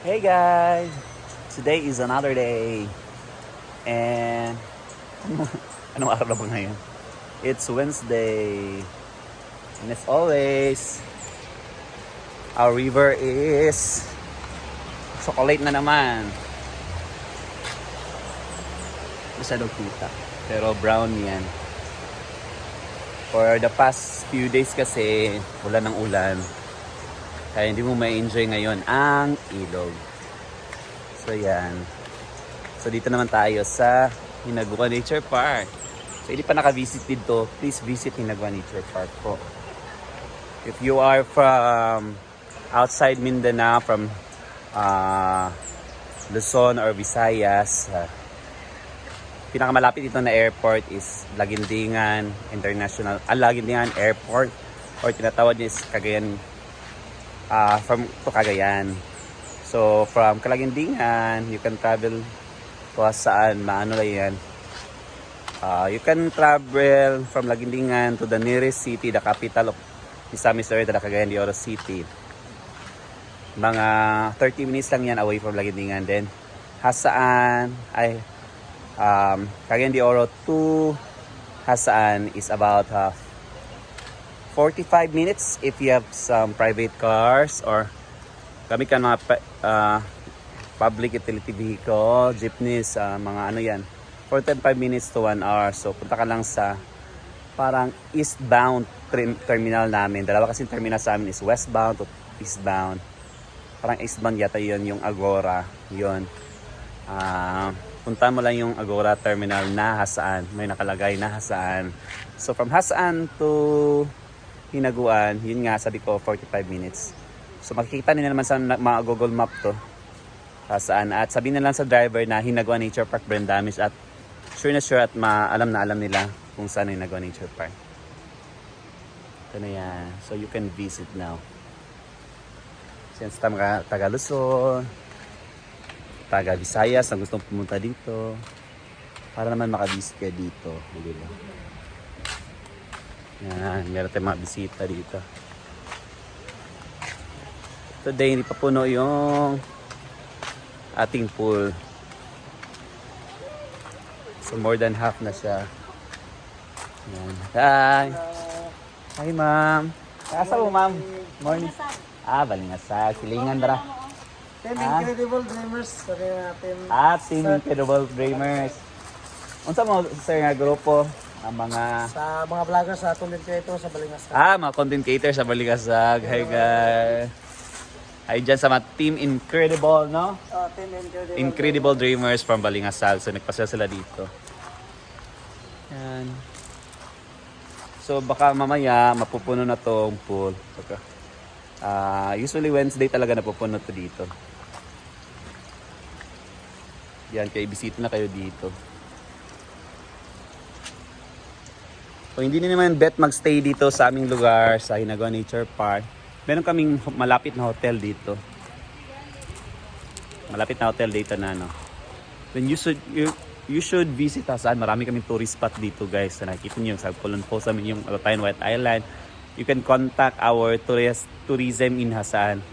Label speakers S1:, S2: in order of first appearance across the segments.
S1: Hey guys! Today is another day. And anong araw ba ngayon? It's Wednesday. And as always, our river is chocolate na naman. Masyadong kita. Pero brown yan. For the past few days kasi, wala ng ulan. Kaya hindi mo ma-enjoy ngayon ang ilog. So yan. So dito naman tayo sa Hinagua Nature Park. So hindi pa naka-visit dito, please visit Hinagua Nature Park po. If you are from outside Mindanao, from uh, Luzon or Visayas, uh, pinakamalapit dito na airport is Lagindingan International, ah, Lagindingan Airport or tinatawag niya is Cagayan uh, from to Cagayan. So from Kalagindingan, you can travel to saan, maano lang yan. Uh, you can travel from Lagindingan to the nearest city, the capital of Misamis Oriental, the Cagayan de Oro City. Mga 30 minutes lang yan away from Lagindingan. Then, Hasaan, ay, um, Cagayan de Oro to Hasaan is about uh, 45 minutes if you have some private cars or kami kan mga uh, public utility vehicle, jeepneys, uh, mga ano yan. 45 minutes to 1 hour. So punta ka lang sa parang eastbound terminal namin. Dalawa kasi terminal sa amin is westbound to eastbound. Parang eastbound yata yun yung Agora. Yun. Ah, punta mo lang yung Agora terminal na Hasaan. May nakalagay na Hasaan. So from Hasaan to Hinaguan, yun nga sabi ko 45 minutes. So makikita nila naman sa mga Google Map to. Hasaan. At sabihin na lang sa driver na Hinaguan Nature Park Brandamis at sure na sure at maalam na alam nila kung saan Hinaguan Nature Park. Ito na yan. So you can visit now. Since taga, taga Luzon, taga Visayas na gustong pumunta dito, para naman makabisit ka dito. Di ba? Yan, meron tayong mga bisita dito. Today, hindi pa puno yung ating pool. So, more than half na siya. Yan. Hi! Hi, ma'am. Asa mo, ma'am? Morning. Ah, balingasag. Silingan dara.
S2: Team
S1: Ah.
S2: Incredible Dreamers. Sabi natin.
S1: Ah, Team Incredible Dreamers. Unsa mo, sir, nga grupo? Ang mga...
S2: Sa mga vlogger sa content creator sa Balingas.
S1: Ah, mga content creator sa Balikasag. Hi, guys. Hi dyan sa mga Team Incredible, no?
S2: Oh, Team Incredible.
S1: Incredible Dreamers from Balingasag. So, nagpasya sila dito. Yan. So, baka mamaya mapupuno na tong pool. Baka, ah, usually Wednesday talaga napupuno to dito. Yan, kaya bisita na kayo dito. So, hindi na naman bet magstay dito sa aming lugar sa Hinagawa Nature Park. Meron kaming malapit na hotel dito. Malapit na hotel dito na ano. Then you should you, you should visit Hassan. Marami kaming tourist spot dito guys. Na nakikita niyo sa Kulon po sa yung Alpine White Island. You can contact our tourist tourism in Hassan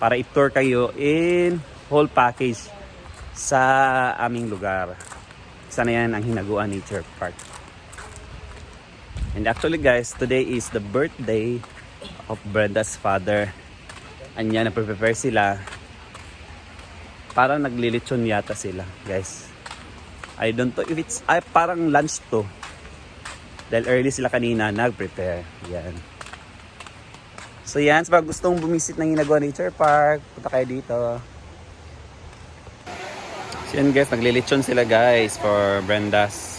S1: para i-tour kayo in whole package sa aming lugar. Isa na yan ang Hinaguan Nature Park. And actually guys, today is the birthday of Brenda's father. Anya, nagpe-prepare sila. Parang naglilitsyon yata sila, guys. I don't know if it's, ay parang lunch to. Dahil early sila kanina, nag-prepare. Yan. So yan, sa gustong bumisit ng Hinagua Nature Park, punta kayo dito. So yan guys, naglilitsyon sila guys for Brenda's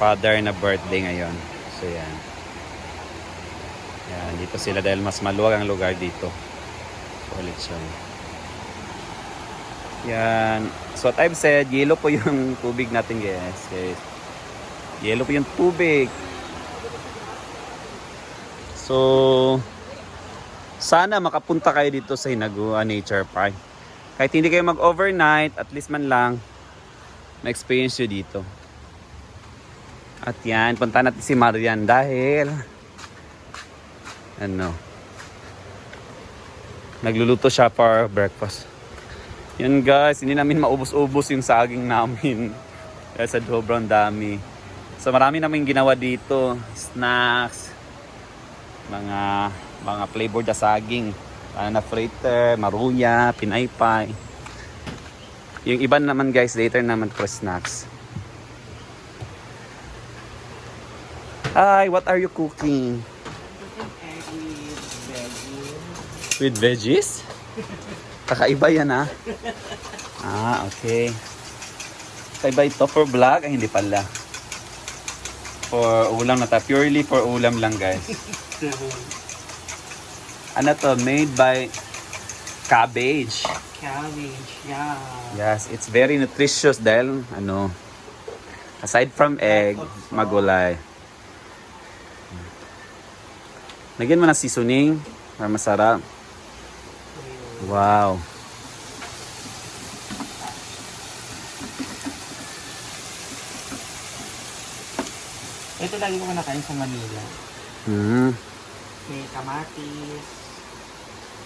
S1: father na birthday ngayon. So yan. Yan, dito sila dahil mas maluwag ang lugar dito. So, lechon. Yan. So what I've said, yellow po yung tubig natin guys. guys. Yellow po yung tubig. So, sana makapunta kayo dito sa Hinagua Nature Park. Kahit hindi kayo mag-overnight, at least man lang, ma-experience dito. At yan, punta natin si Marian dahil ano Nagluluto siya for breakfast. Yun guys, hindi namin maubos-ubos yung saging namin. Dahil sa sobrang dami. So marami namin ginawa dito. Snacks, mga mga flavored na saging. Na fritter, maruya, pinaypay. Yung iba naman guys, later naman for snacks. Hi, what are you cooking? With veggies? Kakaiba yan ah. Ah, okay. Kakaiba ito for vlog? Ay, hindi pala. For ulam na ta. Purely for ulam lang guys. Ano to? Made by cabbage.
S2: Cabbage, yeah.
S1: Yes, it's very nutritious dahil ano, aside from egg, magulay. Lagyan mo ng seasoning para masarap. Wow.
S2: Ito lagi ko nakain sa Manila.
S1: Mhm.
S2: May kamatis,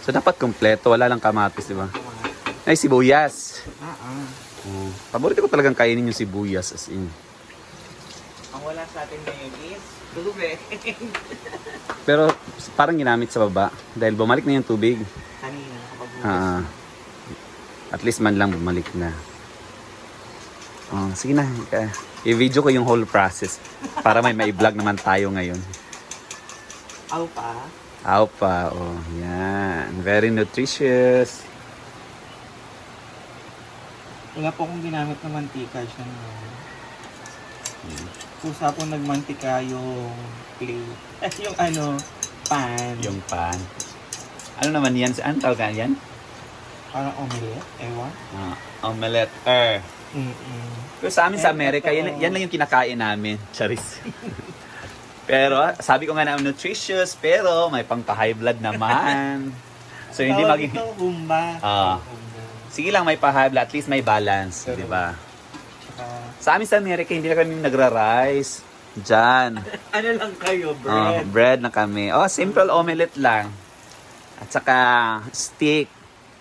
S1: So dapat kompleto, wala lang kamatis, di ba? Ay, sibuyas.
S2: Ah, ah.
S1: Oh. Paborito ko talagang kainin yung sibuyas as in.
S2: Ang wala sa atin ngayon is tubig.
S1: Pero parang ginamit sa baba dahil bumalik na yung tubig.
S2: Kanina, kapag
S1: Ah. at least man lang bumalik na. Oh, sige na. I-video ko yung whole process para may mai-vlog naman tayo ngayon.
S2: Aw pa.
S1: Aw pa, oh, yan. Very nutritious.
S2: Wala po akong ginamit na mantika siya no. Kusa po nagmantika yung plate. Eh, yung ano, pan.
S1: Yung pan. Ano naman yan? Ano tawag yan?
S2: Parang omelette, ewan.
S1: Ah, omelette. Er.
S2: Mm-mm.
S1: Pero sa amin sa Amerika,
S2: ito-
S1: yan, yan lang yung kinakain namin. Charis. pero sabi ko nga na nutritious, pero may pang high blood naman. So hindi
S2: Tawag
S1: maging...
S2: ito, humba.
S1: Ah. Sige lang may pa-high blood, at least may balance, di ba?
S2: Tsaka,
S1: Sa amin sa Amerika, hindi na kami nagra-rice. Diyan.
S2: ano lang kayo,
S1: Oh,
S2: bread?
S1: bread na kami. Oh, simple omelette lang. At saka steak.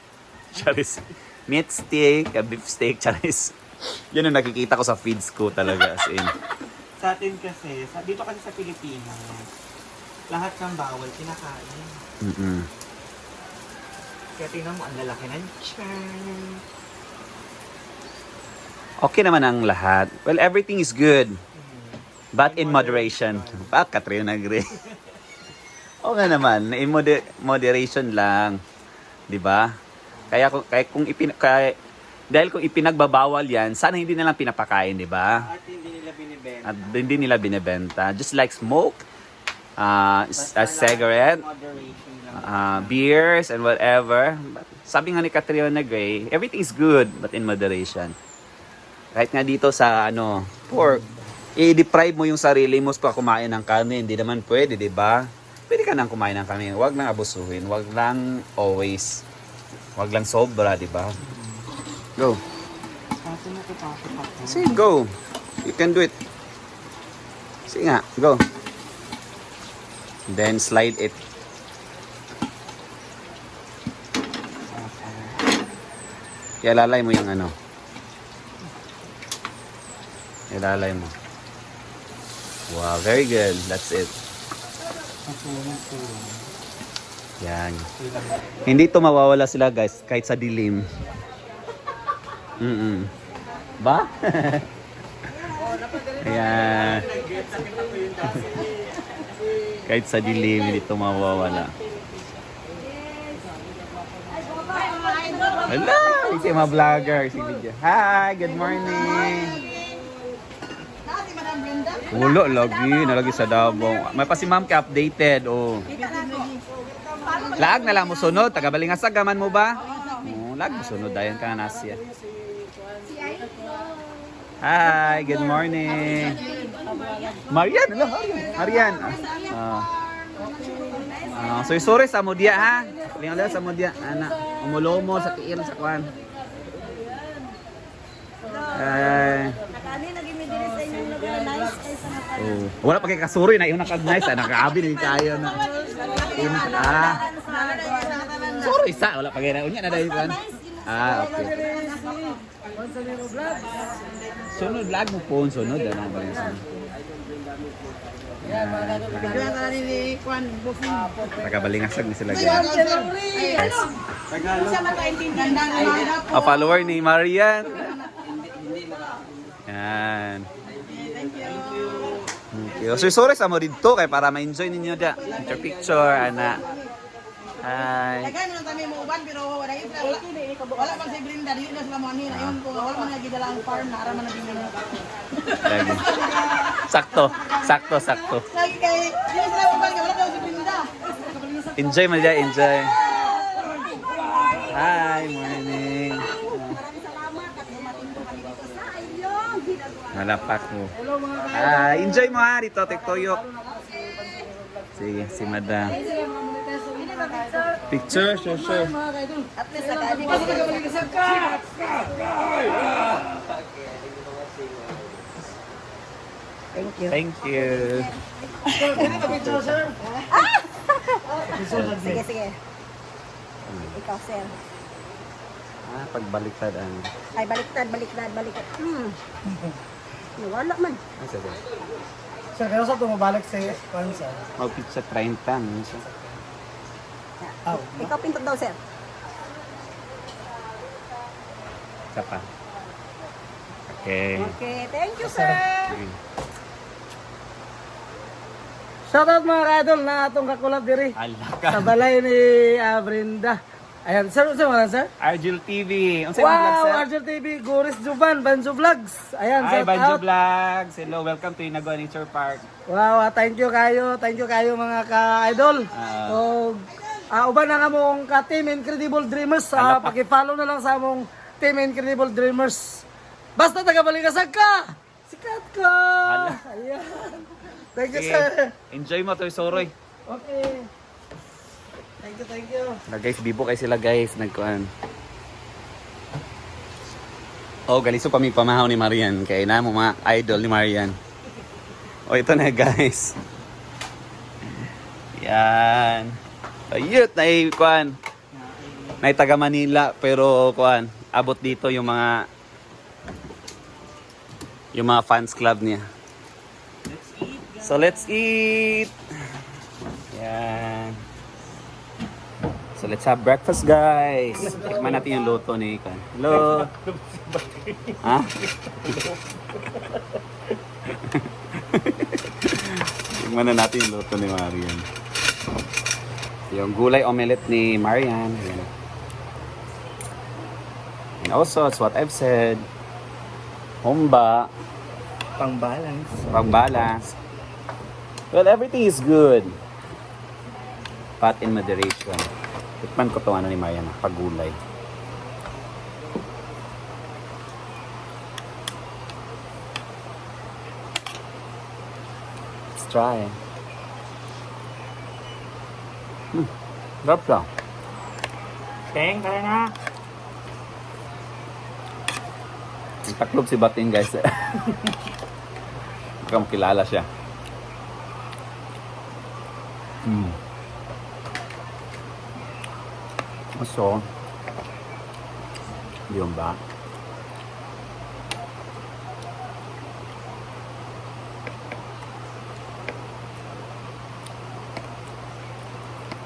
S1: Charis. Meat steak, uh, beef steak, charis. Yan ang nakikita ko sa feeds ko talaga. As in.
S2: Sa atin kasi, sa, dito kasi sa Pilipinas, lahat ng bawal kinakain.
S1: Mm-mm.
S2: Kaya tingnan mo, ang lalaki ng chan.
S1: Okay naman ang lahat. Well, everything is good. But in moderation. Ba, Katrina agree. Oo nga naman, in moder- moderation lang. 'Di ba? Kaya kung kaya kung ipin kaya, dahil kung ipinagbabawal 'yan, sana hindi na lang pinapakain, 'di ba?
S2: At hindi nila binibenta.
S1: At hindi nila binebenta. Just like smoke, uh,
S2: Basta
S1: a cigarette,
S2: Moderation lang.
S1: uh, beers and whatever. But sabi nga ni Catriona Gray, everything is good but in moderation. Kahit nga dito sa ano, pork, i-deprive mo yung sarili mo sa kumain ng kanin. Hindi naman pwede, di ba? Pwede ka nang kumain ng kanin. Huwag lang abusuhin. Huwag lang always. Huwag lang sobra, di ba? Go. Sige, go. You can do it. Sige nga, go. Then slide it. Ilalay mo yung ano. Ilalay mo. Wow, very good. That's it. Yan. Hindi to mawawala sila guys, kahit sa dilim. Mm Ba? Ayan. kahit sa dilim, hindi to mawawala. Hello! Si mga vlogger. Hi! Good morning! Ulo, lagi. Nalagi sa Davao. May pa si ma'am ka updated. Oh. Lag na lang mo sunod. Taga Balingasag gaman mo ba? Oh, lag mo sunod. Dayan ka na nasya. Hi, good morning. Marian, hello, Marian. Ah. Ah, so sorry sa mudia ha. Lingaw sa mudia. Ana, umulomo sa kiir sa kwan. Ay.
S3: Nakani naging may diri sa inyong lugar nice ay sa mga
S1: Oh, wala pa kay kasuri na yung nakag-nice ah, nakaabi na kayo na. In, ah. Sorry isa. Wala pa gaya Unya na dahil kan. Ah, okay. Sunod lag mo po. Sunod. Ano ba yun? Nakabalingasag na sila guys. A follower ni Marian. Yan. You. So, sorry sa mo dito kay para ma-enjoy ninyo da. Picture picture, ana. Hi.
S4: Kaya naman kami mo uban pero wala yun wala wala pang si Brenda di na sila mo ani ayon ko wala man lagi dala ang farm na ara man lagi.
S1: Sakto, sakto, sakto.
S4: lagi kay na sila uban wala daw si Brenda
S1: Enjoy mo dyan, enjoy. Hi, morning. Malapak mo. Ah, enjoy mo ha dito, Tiktoyok. Sige, si Madam. Picture, sure, sure.
S3: At least. Thank you.
S1: Thank you.
S3: Sige, sige. Ikaw, sir.
S1: Ah, pagbaliktad ang...
S3: Ay, baliktad, baliktad, baliktad. Hmm. Wala man.
S1: Sige.
S5: Sir, kaya sa tumabalik sa Pansa.
S1: Oh, pizza 30. minsan.
S5: Aw.
S3: Ikaw pinto daw, sir.
S1: Isa pa. Okay.
S3: Okay, thank you, sir.
S1: Sige.
S5: Shoutout mga ka-idol na atong kakulab diri
S1: Ala
S5: sa
S1: ka.
S5: balay ni ah, Brenda. Ayan, sir, sir, wala sir?
S1: Argel TV. Ang
S5: Wow,
S1: sir?
S5: Arjun TV, Goris Juban, Banjo Vlogs. Ayan,
S1: Hi,
S5: shout
S1: Banjo
S5: out.
S1: Vlogs. Hello, welcome to Inagua Nature Park.
S5: Wow, ah, thank you kayo, thank you kayo mga ka-idol.
S1: Ah.
S5: so, ah, uban na nga mong ka-team Incredible Dreamers.
S1: Pa.
S5: paki-follow na lang sa among Team Incredible Dreamers. Basta taga-baligasag ka! Sikat ka! Ayan. Thank you, sir.
S1: enjoy mo to, Soroy.
S5: Okay. Thank you, thank you.
S1: Na guys, bibo kay sila guys, nagkuan. Oh, galiso pa mi pamahaw ni Marian. Kaya na mo mga idol ni Marian. Oh, ito na guys. Yan. Ayut, na kuan. Na taga Manila, pero kuan, abot dito yung mga yung mga fans club niya. So let's eat. Yan. So let's have breakfast guys. Tikman natin yung luto ni Ikan. Hello. ha? Tikman na natin yung luto ni Marian. Yung gulay omelette ni Marian. Yan. And also, it's what I've said. Humba.
S2: pang balance
S1: Pang balance. Well, everything is good. But in moderation. Tikman ko itong ano ni Marian, pagulay. Let's try. Hmm, sarap siya.
S2: Teng kaya na
S1: taklob si Batin guys. Mukhang kilala siya. Hmm. So, yun ba?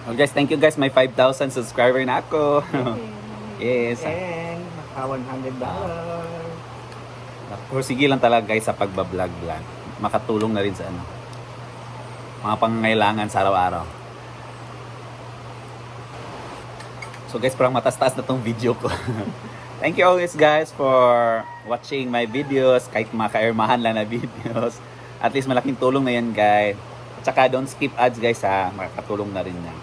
S1: Well guys, thank you guys. May 5,000 subscriber na ako. yes.
S2: Teng naka 100 dollar
S1: Pursige lang talaga guys sa pagbablog lang. Makatulong na rin sa ano. Mga pangangailangan sa araw-araw. So guys, parang matas-taas na tong video ko. Thank you always guys for watching my videos. Kahit mga kairmahan lang na videos. At least malaking tulong na yan guys. At saka don't skip ads guys ha. Makakatulong na rin yan.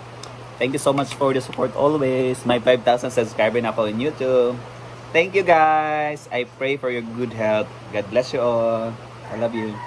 S1: Thank you so much for the support always. May 5,000 subscriber na ako in YouTube. Thank you guys. I pray for your good health. God bless you all. I love you.